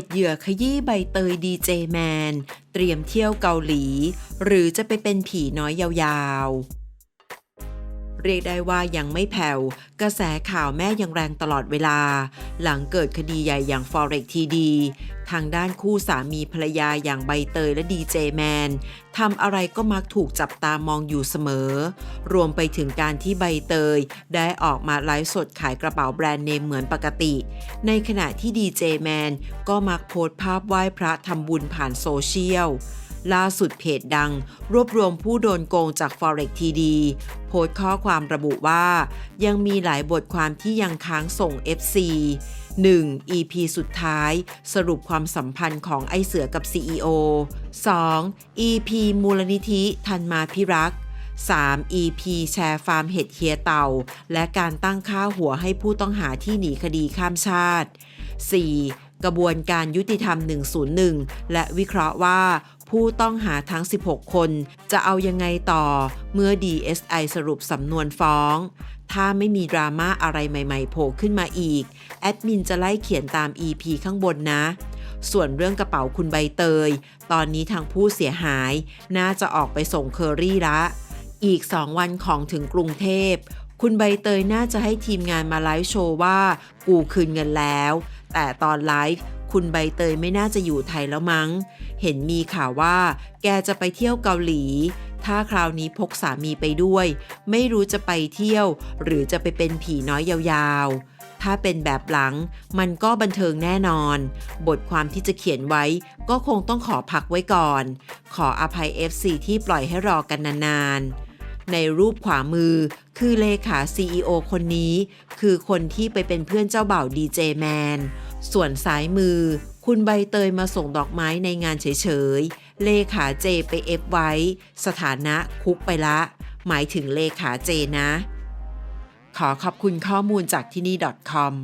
จเหยื่อขยี้ใบเตยดีเจแมน เตรียมเที่ยวเกาหลี หรือจะไปเป็นผีน้อยยาวๆ เรียกได้ว่ายังไม่แผ่ว กระแสข่าวแม่ยังแรงตลอดเวลา หลังเกิดคดีใหญ่อย่าง Forex TD ทางด้านคู่สามีภรรยาอย่างใบเตยและดีเจแมนทำอะไรก็มักถูกจับตามองอยู่เสมอ รวมไปถึงการที่ใบเตย ได้ออกมาไลฟ์สดขายกระเป๋าแบรนด์เนมเหมือนปกติ ในขณะที่ดีเจแมนก็มักโพสต์ภาพไหว้พระทำบุญผ่านโซเชียล ล่าสุดเพจดัง รวบรวมผู้โดนโกงจาก Forex TD โพสต์ข้อความระบุว่า ยังมีหลายบทความที่ยังค้างส่ง FC 1. EP สุดท้าย สรุปความสัมพันธ์ของไอเสือกับ CEO 2. EP มูลนิธิทันมาพิรักษ์ 3. EP แชร์ฟาร์มเห็ดเฮียเต่า และการตั้งค่าหัวให้ผู้ต้องหาที่หนีคดีข้ามชาติ 4. กระบวนการยุติธรรม 101 และวิเคราะห์ว่าผู้ต้องหาทั้ง 16 คน จะเอายังไงต่อเมื่อ DSI สรุปสำนวนฟ้อง ถ้าไม่มีดราม่าอะไรใหม่ๆโผล่ขึ้นมาอีก แอดมินจะไล่เขียนตาม EP ข้างบนนะ ส่วนเรื่องกระเป๋าคุณใบเตย ตอนนี้ทางผู้เสียหาย น่าจะออกไปส่งเคอรี่ละ อีก 2 วันของถึงกรุงเทพ คุณใบเตยน่าจะให้ทีมงานมาไลฟ์โชว์ว่า กูคืนเงินแล้ว แต่ตอนไลฟ์คุณใบเตยไม่น่าจะอยู่ไทยแล้วมั้ง เห็นมีข่าวว่า แกจะไปเที่ยวเกาหลี ถ้าคราวนี้พกสามีไปด้วย ไม่รู้จะไปเที่ยว หรือจะไปเป็นผีน้อยยาวๆ ถ้าเป็นแบบหลัง มันก็บันเทิงแน่นอน บทความที่จะเขียนไว้ ก็คงต้องขอพักไว้ก่อน ขออภัย FC ที่ปล่อยให้รอกันนานๆ ในรูปขวามือ คือเลขา CEO คนนี้ คือคนที่ไปเป็นเพื่อนเจ้าบ่าวดีเจแมน ส่วนซ้ายมือ คุณใบเตยมาส่งดอกไม้ในงานเฉยๆ เลขาเจไปเอฟไว้ สถานะคุกไปละ หมายถึงเลขาเจนะ ขอขอบคุณข้อมูลจากที่นี่ .com